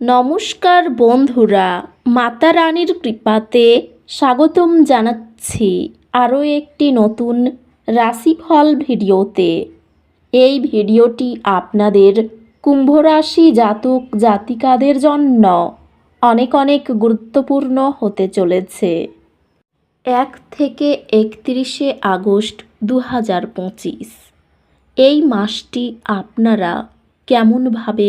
নমস্কার বন্ধুরা, মাতা রানীর কৃপাতে স্বাগতম জানাচ্ছি আরও একটি নতুন রাশিফল ভিডিওতে। এই ভিডিওটি আপনাদের কুম্ভ রাশি জাতক জাতিকাদের জন্য অনেক অনেক গুরুত্বপূর্ণ হতে চলেছে। এক থেকে একত্রিশে আগস্ট দু হাজার পঁচিশ। এই মাসটি আপনারা কেমনভাবে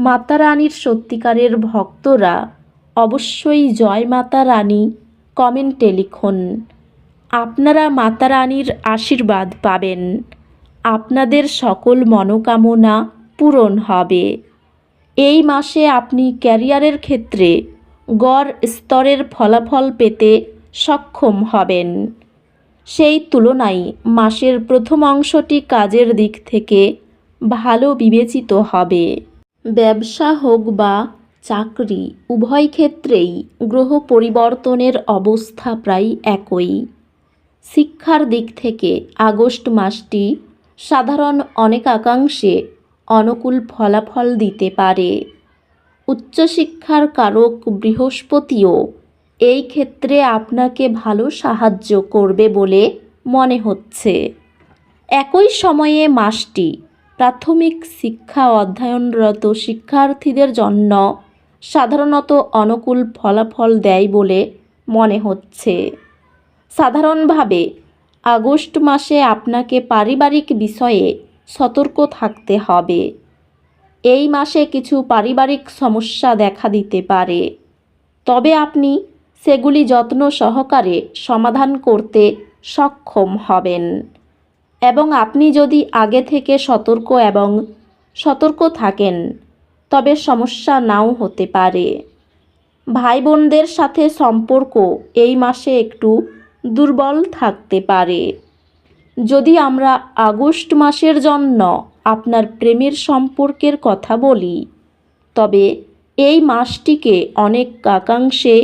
মাতা রানীর সত্যিকারের ভক্তরা অবশ্যই জয় মাতা রানী কমেন্টে লিখুন। আপনারা মাতা রানীর আশীর্বাদ পাবেন। আপনাদের সকল মনোকামনা পূরণ হবে। এই মাসে আপনি ক্যারিয়ারের ক্ষেত্রে গড় স্তরের ফলাফল পেতে সক্ষম হবেন। সেই তুলনায় মাসের প্রথম অংশটি কাজের দিক থেকে ভালো বিবেচিত হবে। ব্যবসা হোক বা চাকরি, উভয় ক্ষেত্রেই গ্রহ পরিবর্তনের অবস্থা প্রায় একই। শিক্ষার দিক থেকে আগস্ট মাসটি সাধারণ অনেক অনেকাংশে অনুকূল ফলাফল দিতে পারে। উচ্চশিক্ষার কারক বৃহস্পতিও এই ক্ষেত্রে আপনাকে ভালো সাহায্য করবে বলে মনে হচ্ছে। একই সময়ে মাসটি প্রাথমিক শিক্ষা অধ্যয়নরত শিক্ষার্থীদের জন্য সাধারণত অনুকূল ফলাফল দেয় বলে মনে হচ্ছে। সাধারণভাবে, আগস্ট মাসে আপনাকে পারিবারিক বিষয়ে সতর্ক থাকতে হবে। এই মাসে কিছু পারিবারিক সমস্যা দেখা দিতে পারে। তবে আপনি সেগুলি যত্ন সহকারে সমাধান করতে সক্ষম হবেন। এবং আপনি যদি আগে থেকে সতর্ক এবং সতর্ক থাকেন, তবে সমস্যা নাও হতে পারে। ভাই বোনদের সাথে সম্পর্ক এই মাসে একটু দুর্বল থাকতে পারে। যদি আমরা আগস্ট মাসের জন্য আপনার প্রেমের সম্পর্কের কথা বলি, তবে এই মাসটিকে অনেক কাকাংশে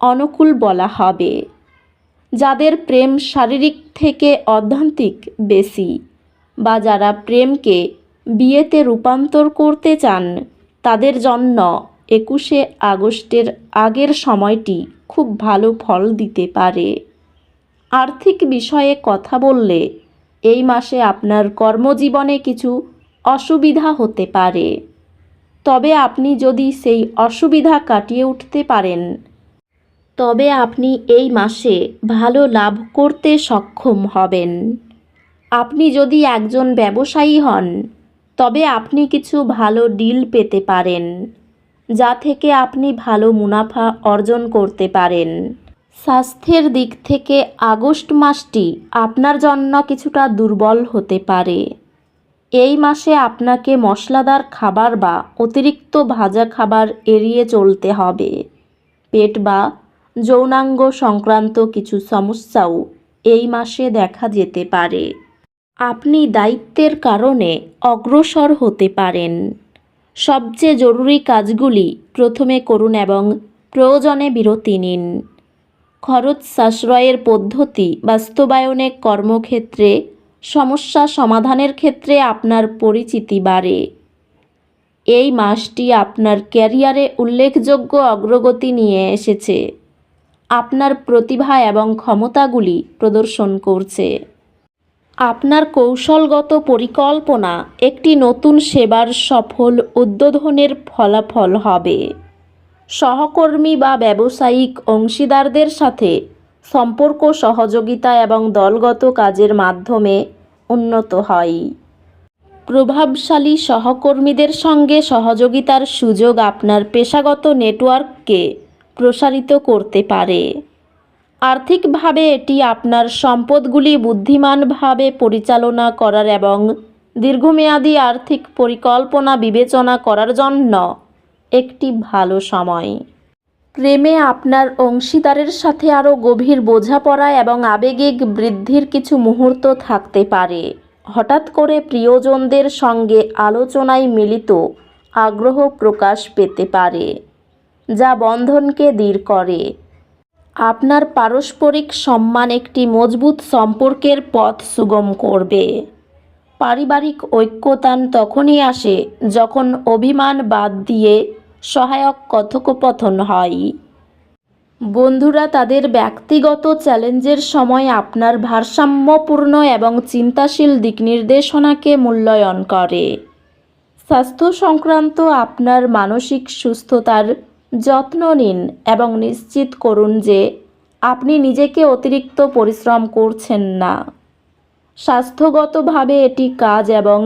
অনুকূল বলা হবে। যাদের প্রেম শারীরিক থেকে অধ্যান্তিক বেশি বা যারা প্রেমকে বিয়েতে রূপান্তর করতে চান, তাদের জন্য একুশে আগস্টের আগের সময়টি খুব ভালো ফল দিতে পারে। আর্থিক বিষয়ে কথা বললে এই মাসে আপনার কর্মজীবনে কিছু অসুবিধা হতে পারে। তবে আপনি যদি সেই অসুবিধা কাটিয়ে উঠতে পারেন তবে আপনি এই মাসে ভালো লাভ করতে সক্ষম হবেন। আপনি যদি একজন ব্যবসায়ী হন, তবে আপনি কিছু ভালো ডিল পেতে পারেন, যা থেকে আপনি ভালো মুনাফা অর্জন করতে পারেন। স্বাস্থ্যের দিক থেকে আগস্ট মাসটি আপনার জন্য কিছুটা দুর্বল হতে পারে। এই মাসে আপনাকে মশলাদার খাবার বা অতিরিক্ত ভাজা খাবার এড়িয়ে চলতে হবে। পেট বা যৌনাঙ্গ সংক্রান্ত কিছু সমস্যাও এই মাসে দেখা যেতে পারে। আপনি দায়িত্বের কারণে অগ্রসর হতে পারেন। সবচেয়ে জরুরি কাজগুলি প্রথমে করুন এবং প্রয়োজনে বিরতি নিন। খরচ সাশ্রয়ের পদ্ধতি বাস্তবায়নে কর্মক্ষেত্রে সমস্যা সমাধানের ক্ষেত্রে আপনার পরিচিতি বাড়ে। এই মাসটি আপনার ক্যারিয়ারে উল্লেখযোগ্য অগ্রগতি নিয়ে এসেছে। আপনার প্রতিভা এবং ক্ষমতাগুলি প্রদর্শন করছে। আপনার কৌশলগত পরিকল্পনা একটি নতুন সেবার সফল উদ্বোধনের ফলাফল হবে। সহকর্মী বা ব্যবসায়িক অংশীদারদের সাথে সম্পর্ক, সহযোগিতা এবং দলগত কাজের মাধ্যমে উন্নত হয়। প্রভাবশালী সহকর্মীদের সঙ্গে সহযোগিতার সুযোগ আপনার পেশাগত নেটওয়ার্ককে প্রসারিত করতে পারে। আর্থিকভাবে এটি আপনার সম্পদগুলি বুদ্ধিমানভাবে পরিচালনা করার এবং দীর্ঘমেয়াদী আর্থিক পরিকল্পনা বিবেচনা করার জন্য একটি ভালো সময়। প্রেমে আপনার অংশীদারের সাথে আরও গভীর বোঝাপড়া এবং আবেগিক বৃদ্ধির কিছু মুহূর্ত থাকতে পারে। হঠাৎ করে প্রিয়জনদের সঙ্গে আলোচনায় মিলিত আগ্রহ প্রকাশ পেতে পারে। যা বন্ধনকে দৃঢ় করে। আপনার পারস্পরিক সম্মান একটি মজবুত সম্পর্কের পথ সুগম করবে। পারিবারিক ঐক্যতান তখনই আসে যখন অভিমান বাদ দিয়ে সহায়ক কথোপকথন হয়। বন্ধুরা, তাদের ব্যক্তিগত চ্যালেঞ্জের সময় আপনার ভারসাম্যপূর্ণ এবং চিন্তাশীল দিক নির্দেশনাকে মূল্যায়ন করে। স্বাস্থ্য সংক্রান্ত আপনার মানসিক সুস্থতার যত্ন নিন এবং নিশ্চিত করুন যে আপনি নিজেকে অতিরিক্ত পরিশ্রম করছেন না। স্বাস্থ্যগতভাবে এটি কাজ এবং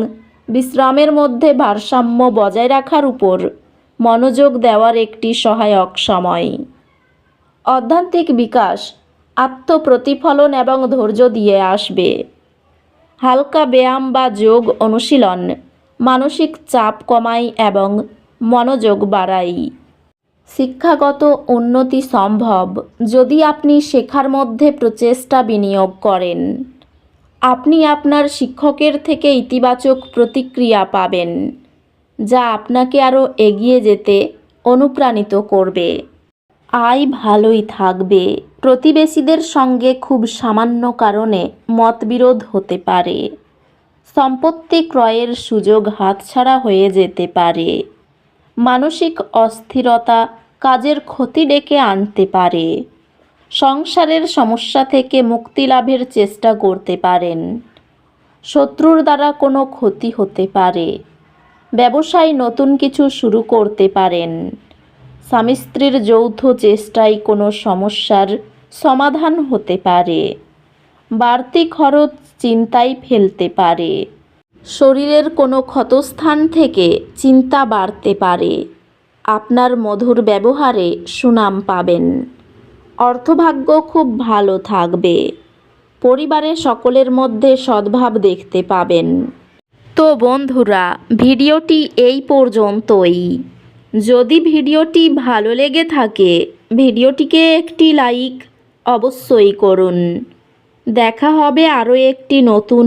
বিশ্রামের মধ্যে ভারসাম্য বজায় রাখার উপর মনোযোগ দেওয়ার একটি সহায়ক সময়। অধ্যাত্মিক বিকাশ, আত্মপ্রতিফলন এবং ধৈর্য দিয়ে আসবে। হালকা ব্যায়াম বা যোগ অনুশীলন, মানসিক চাপ কমায় এবং মনোযোগ বাড়ায় শিক্ষাগত উন্নতি সম্ভব যদি আপনি শেখার মধ্যে প্রচেষ্টা বিনিয়োগ করেন। আপনি আপনার শিক্ষকের থেকে ইতিবাচক প্রতিক্রিয়া পাবেন, যা আপনাকে আরও এগিয়ে যেতে অনুপ্রাণিত করবে। আয় ভালোই থাকবে। প্রতিবেশীদের সঙ্গে খুব সামান্য কারণে মতবিরোধ হতে পারে। সম্পত্তি ক্রয়ের সুযোগ হাতছাড়া হয়ে যেতে পারে। মানসিক অস্থিরতা কাজের ক্ষতি ডেকে আনতে পারে। সংসারের সমস্যা থেকে মুক্তি লাভের চেষ্টা করতে পারেন। শত্রুর দ্বারা কোনো ক্ষতি হতে পারে। ব্যবসায় নতুন কিছু শুরু করতে পারেন। স্বামী স্ত্রীর যৌথ চেষ্টায় কোনো সমস্যার সমাধান হতে পারে। বাড়তি খরচ চিন্তায় ফেলতে পারে। শরীরের কোনো ক্ষতস্থান থেকে চিন্তা বাড়তে পারে। আপনার মধুর ব্যবহারে সুনাম পাবেন। অর্থভাগ্য খুব ভালো থাকবে। পরিবারের সকলের মধ্যে সদ্ভাব দেখতে পাবেন। তো বন্ধুরা, ভিডিওটি এই পর্যন্তই। যদি ভিডিওটি ভালো লেগে থাকে, ভিডিওটিকে একটি লাইক অবশ্যই করুন। দেখা হবে আরও একটি নতুন